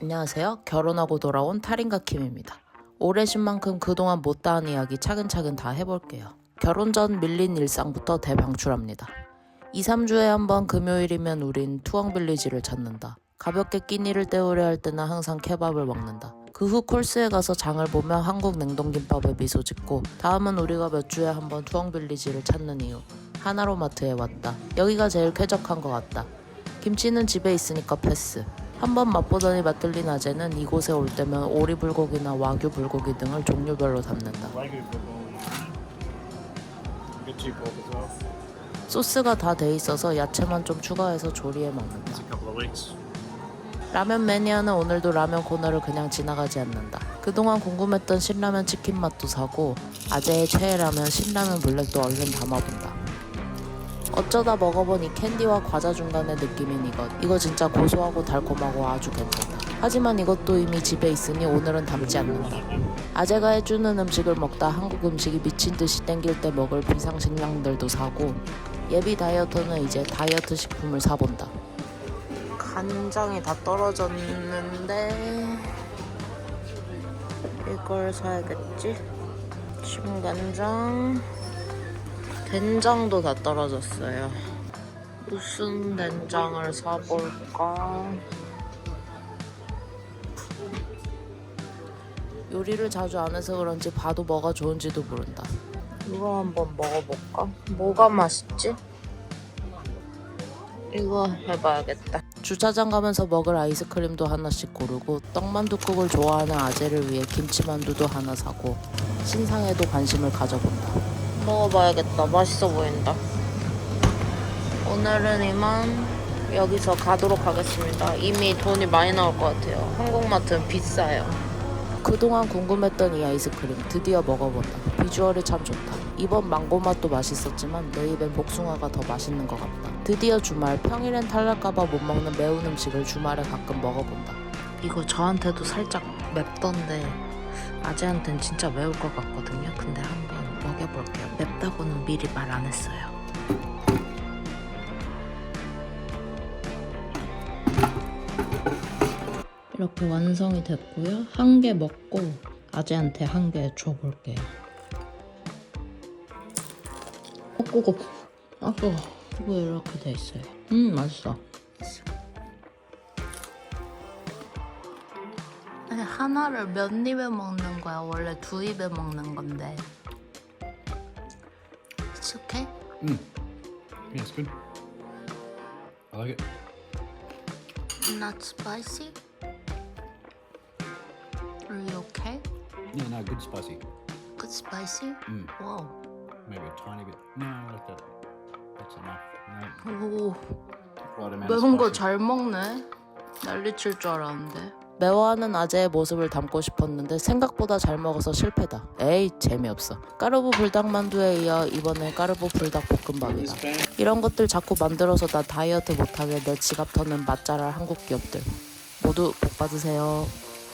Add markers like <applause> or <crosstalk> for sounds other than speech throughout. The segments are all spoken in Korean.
안녕하세요. 결혼하고 돌아온 탈인가 킴입니다. 오래 쉰 만큼 그동안 못다한 이야기 차근차근 다 해볼게요. 결혼 전 밀린 일상부터 대방출합니다. 2, 3주에 한 번 금요일이면 우린 투엉 빌리지를 찾는다. 가볍게 끼니를 때우려 할 때는 항상 케밥을 먹는다. 그 후 콜스에 가서 장을 보며 한국 냉동김밥에 미소 짓고 다음은 우리가 몇 주에 한 번 투엉 빌리지를 찾는 이유. 하나로마트에 왔다. 여기가 제일 쾌적한 것 같다. 김치는 집에 있으니까 패스. 한번 맛보더니 맛들린 아재는 이곳에 올 때면 오리 불고기나 와규 불고기 등을 종류별로 담는다. 소스가 다 돼 있어서 야채만 좀 추가해서 조리해 먹는다. 라면 매니아는 오늘도 라면 코너를 그냥 지나가지 않는다. 그동안 궁금했던 신라면 치킨 맛도 사고 아재의 최애 라면 신라면 블랙도 얼른 담아본다. 어쩌다 먹어본 이 캔디와 과자 중간의 느낌인 이것. 이거 진짜 고소하고 달콤하고 아주 괜찮다. 하지만 이것도 이미 집에 있으니 오늘은 담지 않는다. 아재가 해주는 음식을 먹다 한국 음식이 미친 듯이 땡길 때 먹을 비상식량들도 사고 예비 다이어터는 이제 다이어트 식품을 사본다. 간장이 다 떨어졌는데 이걸 사야겠지? 심간장 된장도 다 떨어졌어요 무슨 된장을 사볼까? 요리를 자주 안 해서 그런지 봐도 뭐가 좋은지도 모른다 이거 한번 먹어볼까? 뭐가 맛있지? 이거 해봐야겠다. 주차장 가면서 먹을 아이스크림도 하나씩 고르고 떡만둣국을 좋아하는 아재를 위해 김치만두도 하나 사고 신상에도 관심을 가져본다. 먹어봐야겠다. 맛있어 보인다. 오늘은 이만 여기서 가도록 하겠습니다. 이미 돈이 많이 나올 것 같아요. 한국마트는 비싸요. 그동안 궁금했던 이 아이스크림 드디어 먹어본다. 비주얼이 참 좋다. 이번 망고 맛도 맛있었지만 내 입엔 복숭아가 더 맛있는 것 같다. 드디어 주말 평일엔 탈날까봐 못 먹는 매운 음식을 주말에 가끔 먹어본다. 이거 저한테도 살짝 맵던데 아재한텐 진짜 매울 것 같거든요. 근데 한번 먹여볼게요. 맵다고는 미리 말 안 했어요. 이렇게 완성이 됐고요. 한 개 먹고 아재한테 한 개 줘볼게요. 어, 그거, 아, 그거, 그거 이렇게 돼 있어요. 음, 맛있어. 하나를 몇 입에 먹는 거야? 원래 두 입에 먹는 건데. Okay? Yeah, it's good. I like it. Not spicy? Are you okay? Yeah, no, good spicy. Good spicy? Mm. Wow. Maybe a tiny bit. No, I like that. That's enough. No, 오. right amount 매운 of 거 spicy. 잘 먹네. 난리 칠 줄 알았는데. 매워하는 아재의 모습을 담고 싶었는데 생각보다 잘 먹어서 실패다. 에이 재미없어. 까르보 불닭만두에 이어 이번엔 까르보 불닭 볶음밥이다. 이런 것들 자꾸 만들어서 나 다이어트 못하게 내 지갑 터는 맛잘알 한국 기업들. 모두 복 받으세요.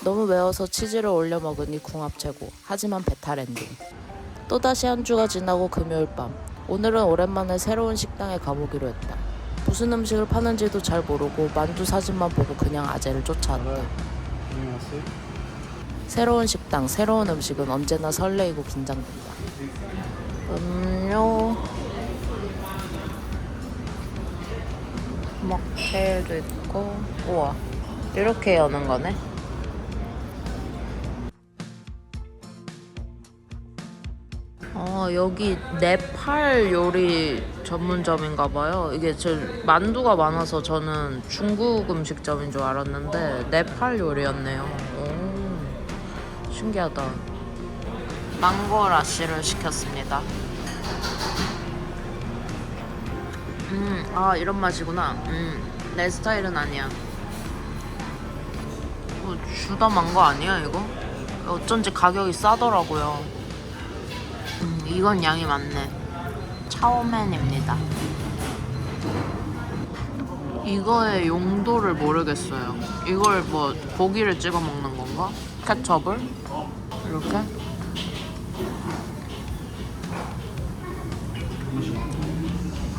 너무 매워서 치즈를 올려 먹으니 궁합 최고. 하지만 배탈 엔딩. 또다시 한 주가 지나고 금요일 밤. 오늘은 오랜만에 새로운 식당에 가보기로 했다. 무슨 음식을 파는지도 잘 모르고 만두 사진만 보고 그냥 아재를 쫓아왔다. See. 새로운 식당, 새로운 음식은 언제나 설레이고 긴장된다. 음료, 먹테일도 있고, 우와, 이렇게 여는 거네. 어, 여기 네팔 요리 전문점인가 봐요. 이게 저 만두가 많아서 저는 중국 음식점인 줄 알았는데 네팔 요리였네요. 오, 신기하다. 망고 라시를 시켰습니다. 음, 아 이런 맛이구나. 음, 내 스타일은 아니야. 뭐 주다 망고 아니야 이거? 어쩐지 가격이 싸더라고요. 음, 이건 양이 많네. 차오맨입니다. 이거의 용도를 모르겠어요. 이걸 뭐 고기를 찍어 먹는 건가? 케첩을? 이렇게?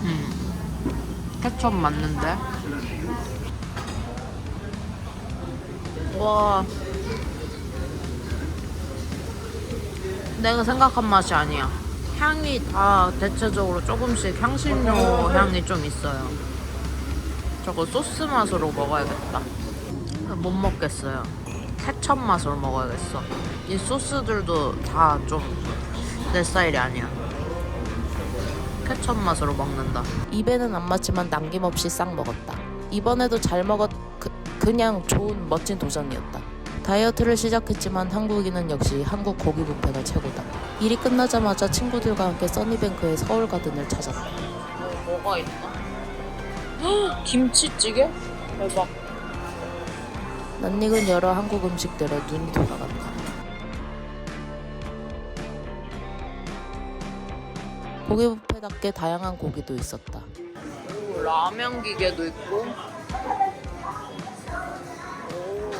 음, 케첩 맞는데? 와 와. 내가 생각한 맛이 아니야. 향이 다 대체적으로 조금씩 향신료 향이 좀 있어요. 저거 소스 맛으로 먹어야겠다. 못 먹겠어요. 케첩 맛으로 먹어야겠어. 이 소스들도 다 좀 내 스타일이 아니야. 케첩 맛으로 먹는다. 입에는 안 맞지만 남김없이 싹 먹었다. 이번에도 잘 먹었. 그, 그냥 좋은 멋진 도전이었다. 다이어트를 시작했지만 한국인은 역시 한국 고기 뷔페가 최고다. 일이 끝나자마자 친구들과 함께 써니뱅크의 서울 가든을 찾았다. 뭐가 있나? 김치찌개? 대박. 낯익은 여러 한국 음식들에 눈이 돌아간다. 고기 뷔페답게 다양한 고기도 있었다. 라면 기계도 있고.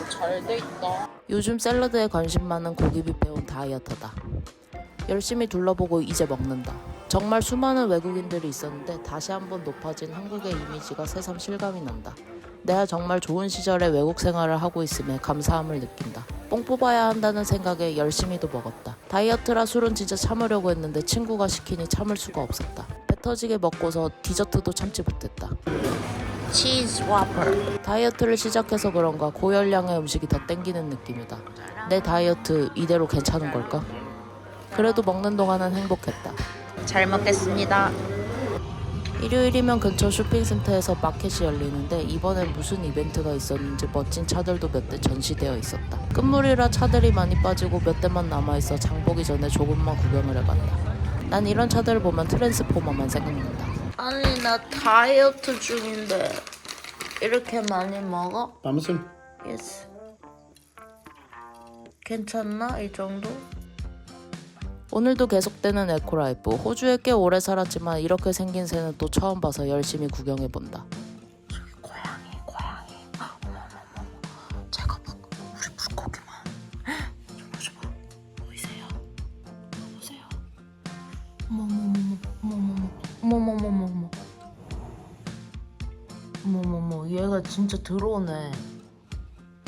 오, 잘돼 있다. 요즘 샐러드에 관심 많은 고기 뷔페 온 다이어터다. 열심히 둘러보고 이제 먹는다. 정말 수많은 외국인들이 있었는데 다시 한번 높아진 한국의 이미지가 새삼 실감이 난다. 내가 정말 좋은 시절에 외국 생활을 하고 있음에 감사함을 느낀다. 뽕 뽑아야 한다는 생각에 열심히도 먹었다. 다이어트라 술은 진짜 참으려고 했는데 친구가 시키니 참을 수가 없었다. 배 터지게 먹고서 디저트도 참지 못했다. 치즈 와퍼. 다이어트를 시작해서 그런가 고열량의 음식이 더 땡기는 느낌이다. 내 다이어트 이대로 괜찮은 걸까? 그래도 먹는 동안은 행복했다. 잘 먹겠습니다. 일요일이면 근처 쇼핑센터에서 마켓이 열리는데 이번엔 무슨 이벤트가 있었는지 멋진 차들도 몇 대 전시되어 있었다. 끝물이라 차들이 많이 빠지고 몇 대만 남아있어 장 보기 전에 조금만 구경을 해봤다. 난 이런 차들을 보면 트랜스포머만 생각난다. 아니 나 다이어트 중인데 이렇게 많이 먹어? Parmesan. 예스. 괜찮나 이 정도? 오늘도 계속되는 에코라이프. 호주에 꽤 오래 살았지만 이렇게 생긴 새는 또 처음 봐서 열심히 구경해 본다. 저기 고양이, 고양이. 어머머머. 제가 막 우리 물고기만. 저거 저거 보이세요? 보세요. 어머머머머, 어머머머, 어머머머머. 어머머머, 진짜 들어오네.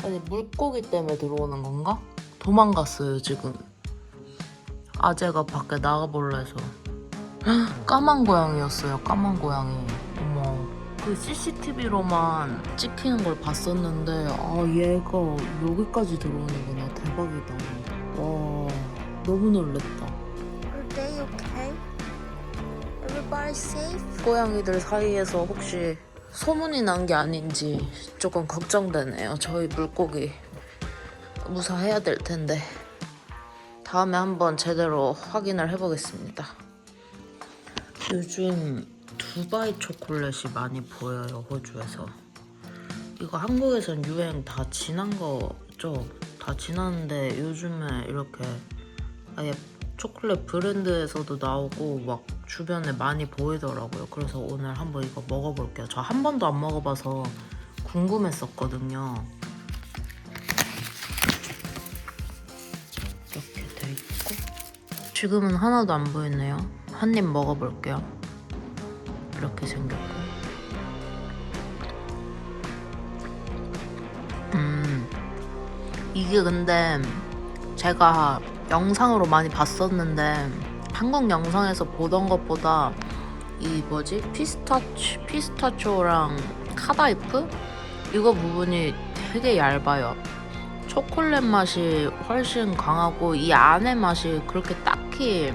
아니 물고기 때문에 들어오는 건가? 도망갔어요 지금. 아재가 밖에 나가볼라 해서 헉, 까만 고양이였어요 까만 고양이 어머 그 CCTV로만 찍히는 걸 봤었는데 아 얘가 여기까지 들어오는구나 대박이다 와 너무 놀랬다 Are they okay? Everybody safe? 고양이들 사이에서 혹시 소문이 난 게 아닌지 조금 걱정되네요 저희 물고기 무사해야 될 텐데 다음에 한번 제대로 확인을 해보겠습니다. 요즘 두바이 초콜릿이 많이 보여요 호주에서. 이거 한국에선 유행 다 지난 거죠? 다 지났는데 요즘에 이렇게 아예 초콜릿 브랜드에서도 나오고 막 주변에 많이 보이더라고요. 그래서 오늘 한번 이거 먹어볼게요. 저 한 번도 안 먹어봐서 궁금했었거든요. 이렇게 돼 있고 지금은 하나도 안 보이네요. 한 입 먹어볼게요. 이렇게 생겼고 음 이게 근데 제가 영상으로 많이 봤었는데 한국 영상에서 보던 것보다 이 뭐지 피스타치 피스타치오랑 카다이프 이거 부분이 되게 얇아요. 초콜릿 맛이 훨씬 강하고 이 안의 맛이 그렇게 딱히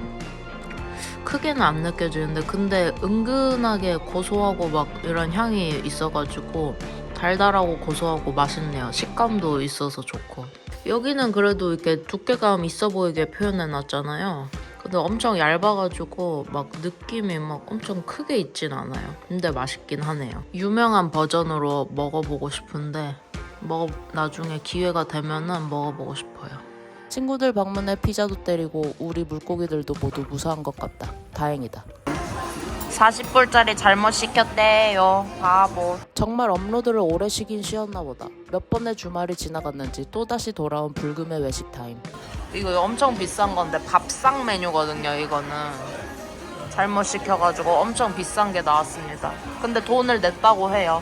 크게는 안 느껴지는데 근데 은근하게 고소하고 막 이런 향이 있어가지고 달달하고 고소하고 맛있네요. 식감도 있어서 좋고 여기는 그래도 이렇게 두께감 있어 보이게 표현해 놨잖아요. 근데 엄청 얇아가지고 막 느낌이 막 엄청 크게 있진 않아요. 근데 맛있긴 하네요. 유명한 버전으로 먹어보고 싶은데 먹어 나중에 기회가 되면은 먹어보고 싶어요. 친구들 방문에 피자도 때리고 우리 물고기들도 모두 무사한 것 같다. 다행이다. 40불짜리 잘못 시켰대요. 바보. 정말 업로드를 오래 쉬긴 쉬었나 보다. 몇 번의 주말이 지나갔는지 또다시 돌아온 불금의 외식 타임. 이거 엄청 비싼 건데 밥상 메뉴거든요, 이거는. 잘못 시켜가지고 엄청 비싼 게 나왔습니다. 근데 돈을 냈다고 해요.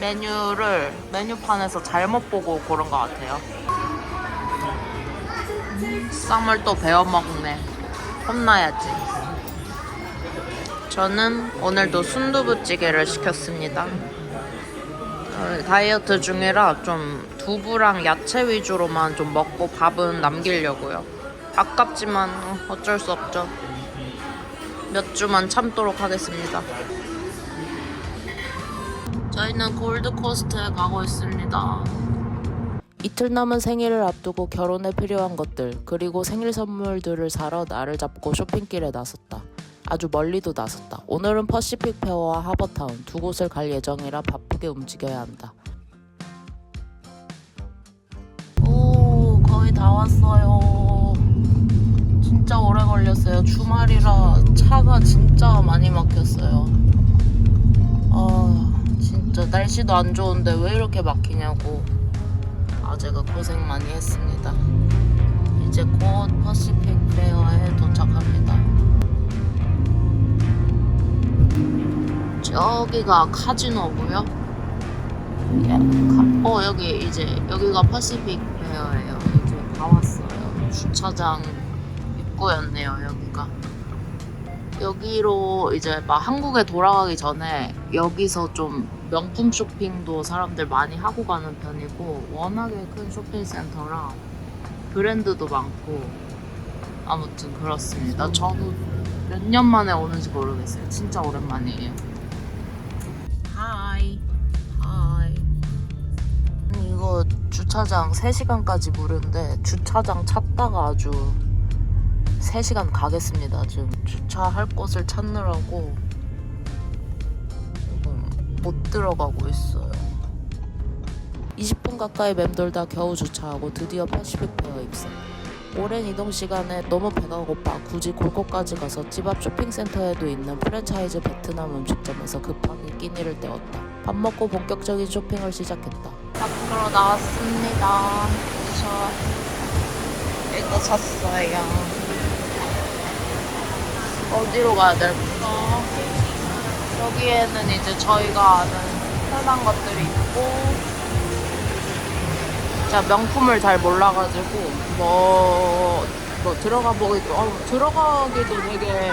메뉴를 메뉴판에서 잘못 보고 고른 것 같아요. 쌈을 또 베어 먹네. 혼나야지. 저는 오늘도 순두부찌개를 시켰습니다. 어, 다이어트 중이라 좀 두부랑 야채 위주로만 좀 먹고 밥은 남기려고요. 아깝지만 어쩔 수 없죠. 몇 주만 참도록 하겠습니다. 저희는 골드코스트에 가고 있습니다. 이틀 남은 생일을 앞두고 결혼에 필요한 것들 그리고 생일 선물들을 사러 나를 잡고 쇼핑길에 나섰다. 아주 멀리도 나섰다. 오늘은 퍼시픽 페어와 하버타운 두 곳을 갈 예정이라 바쁘게 움직여야 한다. 오 거의 다 왔어요. 진짜 오래 걸렸어요. 주말이라 차가 진짜 많이 막혔어요. 아 진짜 날씨도 안 좋은데 왜 이렇게 막히냐고 아재가 고생 많이 했습니다. 이제 곧 퍼시픽 페어에 도착합니다. 저기가 카지노고요. 어 여기 이제 여기가 퍼시픽 페어예요. 이제 다 왔어요. 주차장 입구였네요 여기가. 여기로 이제 막 한국에 돌아가기 전에 여기서 좀 명품 쇼핑도 사람들 많이 하고 가는 편이고 워낙에 큰 쇼핑센터라 브랜드도 많고 아무튼 그렇습니다. 저도 몇 년 만에 오는지 모르겠어요. 진짜 오랜만이에요. 하이 하이 이거 주차장 3시간까지 무료인데 주차장 찾다가 아주 3시간 가겠습니다. 지금 주차할 곳을 찾느라고 지금 못 들어가고 있어요. 20분 가까이 맴돌다 겨우 주차하고 드디어 퍼시픽 페어 입성. 오랜 이동 시간에 너무 배가 고파 굳이 골고까지 가서 집 앞 쇼핑센터에도 있는 프랜차이즈 베트남 음식점에서 급하게 끼니를 때웠다. 밥 먹고 본격적인 쇼핑을 시작했다. 밖으로 나왔습니다. 저 이거 샀어요. 어디로 가야 될까? 여기에는 이제 저희가 아는 편한 것들이 있고 제가 명품을 잘 몰라가지고 뭐, 뭐 들어가 보기도 어, 들어가기도 되게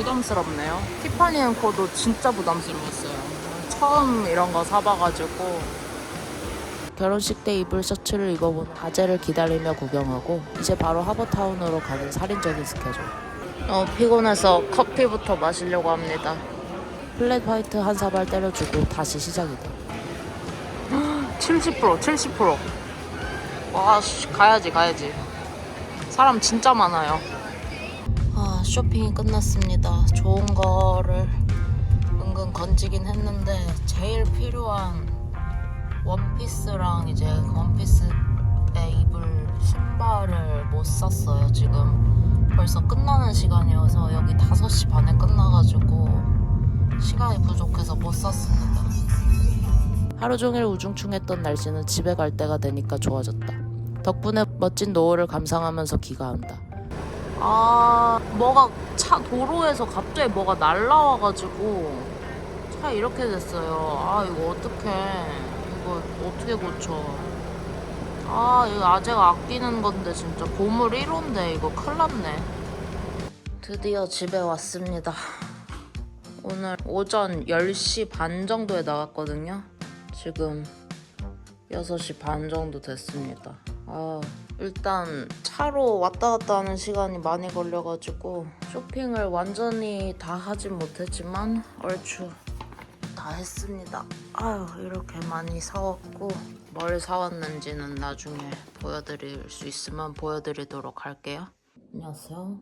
부담스럽네요. 티파니 앤 코도 진짜 부담스러웠어요. 처음 이런 거 사봐가지고 결혼식 때 입을 셔츠를 입어본 아재를 기다리며 구경하고 이제 바로 하버타운으로 가는 살인적인 스케줄. 어, 피곤해서 커피부터 마시려고 합니다. 플랫 화이트 한 사발 때려주고 다시 시작이다. <gasps> 70% 70%와 씨, 가야지 가야지 사람 진짜 많아요 아 쇼핑이 끝났습니다 좋은 거를 은근 건지긴 했는데 제일 필요한 원피스랑 이제 원피스에 입을 신발을 못 샀어요 지금 벌써 끝나는 시간이어서 여기 5시 반에 끝나가지고 시간이 부족해서 못 샀습니다 하루 종일 우중충했던 날씨는 집에 갈 때가 되니까 좋아졌다. 덕분에 멋진 노을을 감상하면서 기가한다. 아, 뭐가 차 도로에서 갑자기 뭐가 날라와가지고 차 이렇게 됐어요. 아, 이거 어떡해. 이거 어떻게 고쳐. 아, 이거 아재가 아끼는 건데 진짜 보물 1호인데 이거 큰일 났네. 드디어 집에 왔습니다. 오늘 오전 10시 반 정도에 나갔거든요. 지금 6시 반 정도 됐습니다. 아, 일단 차로 왔다 갔다 하는 시간이 많이 걸려가지고 쇼핑을 완전히 다 하진 못했지만 얼추 다 했습니다. 아유, 이렇게 많이 사왔고 뭘 사왔는지는 나중에 보여드릴 수 있으면 보여드리도록 할게요. 안녕하세요.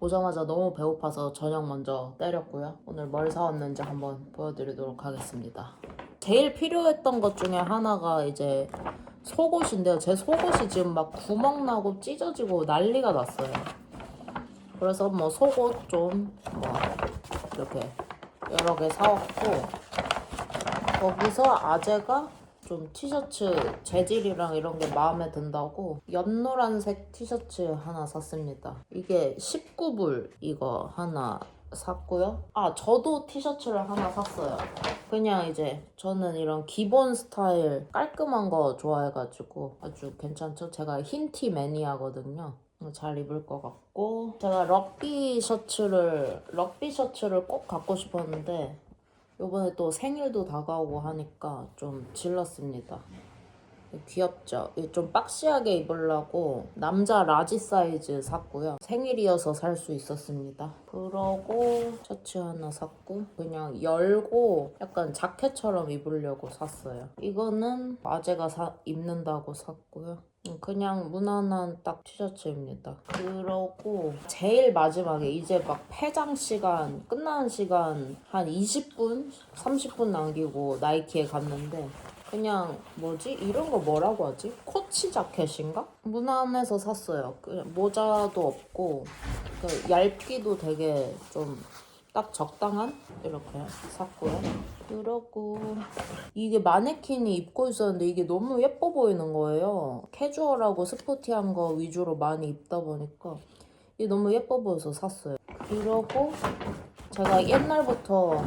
오자마자 너무 배고파서 저녁 먼저 때렸고요. 오늘 뭘 사왔는지 한번 보여드리도록 하겠습니다. 제일 필요했던 것 중에 하나가 이제 속옷인데요. 제 속옷이 지금 막 구멍 나고 찢어지고 난리가 났어요. 그래서 뭐 속옷 좀 뭐 이렇게 여러 개 사왔고 거기서 아재가 좀 티셔츠 재질이랑 이런 게 마음에 든다고 연노란색 티셔츠 하나 샀습니다. 이게 19불 이거 하나 샀고요. 아, 저도 티셔츠를 하나 샀어요. 그냥 이제 저는 이런 기본 스타일 깔끔한 거 좋아해가지고 아주 괜찮죠? 제가 흰 티 매니아거든요. 잘 입을 것 같고 제가 럭비 셔츠를 럭비 셔츠를 꼭 갖고 싶었는데 요번에 또 생일도 다가오고 하니까 좀 질렀습니다. 귀엽죠? 이좀 박시하게 입으려고 남자 라지 사이즈 샀고요. 생일이어서 살 수 있었습니다. 그러고 셔츠 하나 샀고 그냥 열고 약간 자켓처럼 입으려고 샀어요. 이거는 아재가 사, 입는다고 샀고요. 그냥 무난한 딱 티셔츠입니다. 그러고 제일 마지막에 이제 막 폐장 시간 끝나는 시간 한 20분, 30분 남기고 나이키에 갔는데 그냥 뭐지 이런 거 뭐라고 하지? 코치 자켓인가? 무난해서 샀어요. 그냥 모자도 없고 그 얇기도 되게 좀 딱 적당한 이렇게 샀고요. 그러고 이게 마네킹이 입고 있었는데 이게 너무 예뻐 보이는 거예요. 캐주얼하고 스포티한 거 위주로 많이 입다 보니까 이게 너무 예뻐 보여서 샀어요. 그러고 제가 옛날부터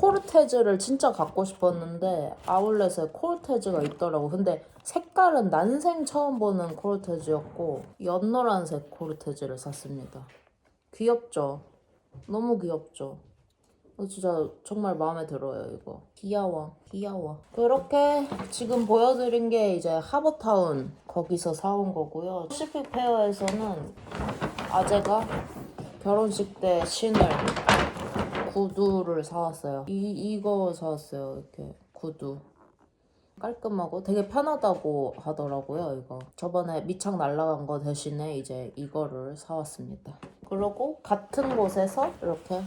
코르테즈를 진짜 갖고 싶었는데 아울렛에 코르테즈가 있더라고. 근데 색깔은 난생 처음 보는 코르테즈였고 연노란색 코르테즈를 샀습니다. 귀엽죠? 너무 귀엽죠? 어, 진짜 정말 마음에 들어요 이거 귀여워 귀여워 그렇게 지금 보여드린 게 이제 하버타운 거기서 사온 거고요 시픽 페어에서는 아재가 결혼식 때 신을 구두를 사왔어요 이, 이거 사왔어요 이렇게 구두 깔끔하고 되게 편하다고 하더라고요 이거 저번에 미창 날라간 거 대신에 이제 이거를 사왔습니다 그리고 같은 곳에서 이렇게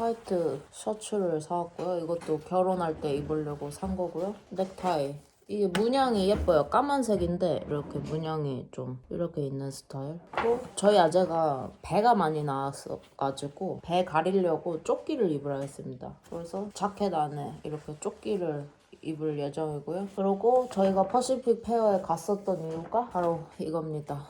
화이트 셔츠를 사왔고요. 이것도 결혼할 때 입으려고 산 거고요. 넥타이. 이게 문양이 예뻐요. 까만색인데 이렇게 문양이 좀 이렇게 있는 스타일. 또 저희 아재가 배가 많이 나왔어가지고 배 가리려고 조끼를 입으라 했습니다. 그래서 자켓 안에 이렇게 조끼를 입을 예정이고요. 그리고 저희가 퍼시픽 페어에 갔었던 이유가 바로 이겁니다.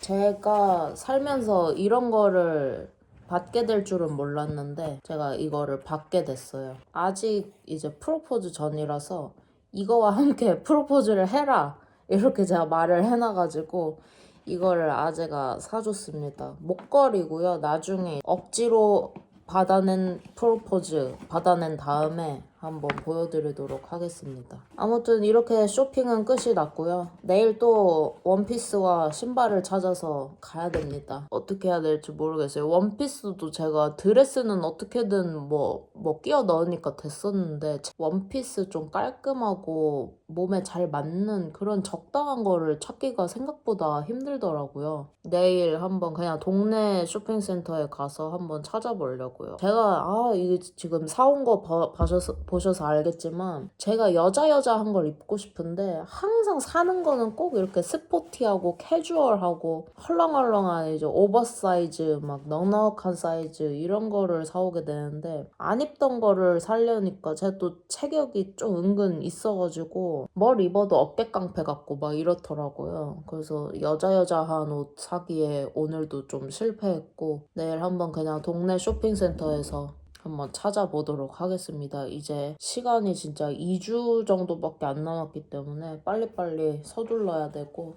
제가 살면서 이런 거를 받게 될 줄은 몰랐는데 제가 이거를 받게 됐어요. 아직 이제 프로포즈 전이라서 이거와 함께 <laughs> 프로포즈를 해라 이렇게 제가 말을 해놔가지고 이거를 아재가 사줬습니다. 목걸이고요. 나중에 억지로 받아낸 프로포즈 받아낸 다음에 한번 보여드리도록 하겠습니다. 아무튼 이렇게 쇼핑은 끝이 났고요. 내일 또 원피스와 신발을 찾아서 가야 됩니다. 어떻게 해야 될지 모르겠어요. 원피스도 제가 드레스는 어떻게든 뭐, 뭐 끼워 넣으니까 됐었는데 원피스 좀 깔끔하고 몸에 잘 맞는 그런 적당한 거를 찾기가 생각보다 힘들더라고요. 내일 한번 그냥 동네 쇼핑센터에 가서 한번 찾아보려고요. 제가 아 이게 지금 사온 거 봐, 봐셔서, 보셔서 알겠지만 제가 여자 여자 한 걸 입고 싶은데 항상 사는 거는 꼭 이렇게 스포티하고 캐주얼하고 헐렁헐렁한 이제 오버사이즈 막 넉넉한 사이즈 이런 거를 사오게 되는데 안 입던 거를 살려니까 제가 또 체격이 좀 은근 있어가지고 뭘 입어도 어깨 깡패 같고 막 이렇더라고요. 그래서 여자 여자한 옷 사기에 오늘도 좀 실패했고 내일 한번 그냥 동네 쇼핑센터에서 한번 찾아보도록 하겠습니다. 이제 시간이 진짜 2주 정도밖에 안 남았기 때문에 빨리빨리 서둘러야 되고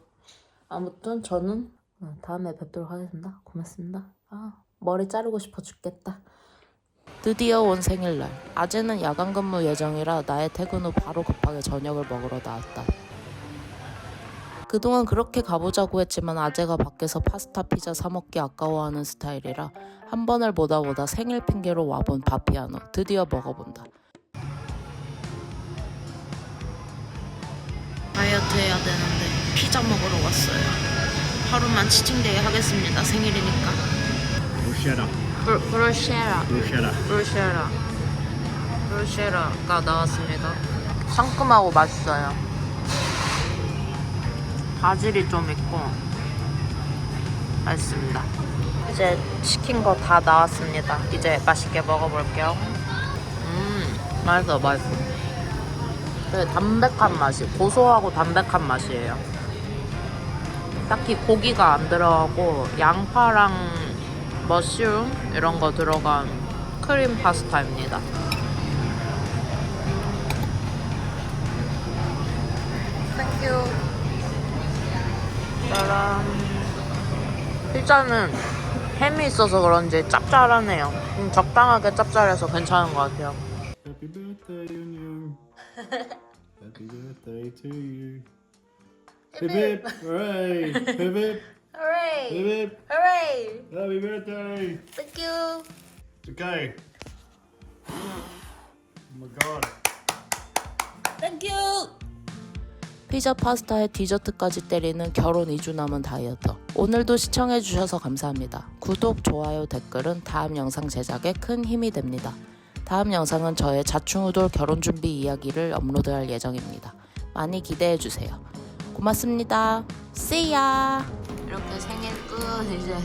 아무튼 저는 어, 다음에 뵙도록 하겠습니다. 고맙습니다. 아, 머리 자르고 싶어 죽겠다. 드디어 온 생일날. 아재는 야간 근무 예정이라 나의 퇴근 후 바로 급하게 저녁을 먹으러 나왔다. 그동안 그렇게 가보자고 했지만 아재가 밖에서 파스타 피자 사 먹기 아까워하는 스타일이라 한 번을 보다 보다 생일 핑계로 와본 바피아노 드디어 먹어본다. 다이어트 해야 되는데 피자 먹으러 왔어요. 하루만 치팅데이 하겠습니다. 생일이니까. Bruschetta. 브루, 브루쉐라. Bruschetta. 브루쉐라. 브루쉐라가 나왔습니다. 상큼하고 맛있어요. 바질이 좀 있고 맛있습니다. 이제 시킨 거 다 나왔습니다. 이제 맛있게 먹어볼게요. 음, 맛있어, 맛있어. 되게 담백한 맛이, 고소하고 담백한 맛이에요. 딱히 고기가 안 들어가고 양파랑 머쉬룸 이런 거 들어간 크림 파스타입니다. Thank you. 짜란. 피자는 햄이 있어서 그런지 짭짤하네요. 음, 적당하게 짭짤해서 괜찮은 것 같아요. Happy birthday, Union. Happy birthday to you. Hip hip, hooray! Hip hip, hip Hooray! hip. Hooray! Happy birthday. Thank you. It's okay. Oh my god. Thank you. 피자 파스타에 디저트까지 때리는 결혼 2주 남은 다이어터. 오늘도 시청해주셔서 감사합니다. 구독, 좋아요, 댓글은 다음 영상 제작에 큰 힘이 됩니다. 다음 영상은 저의 자충우돌 결혼 준비 이야기를 업로드할 예정입니다. 많이 기대해주세요. 고맙습니다. See ya! 이렇게 생일 끝 이제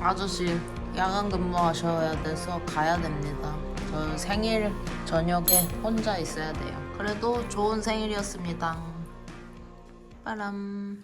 아저씨 야간 근무하셔야 돼서 가야 됩니다. 저 생일 저녁에 혼자 있어야 돼요. 그래도 좋은 생일이었습니다. 빠람.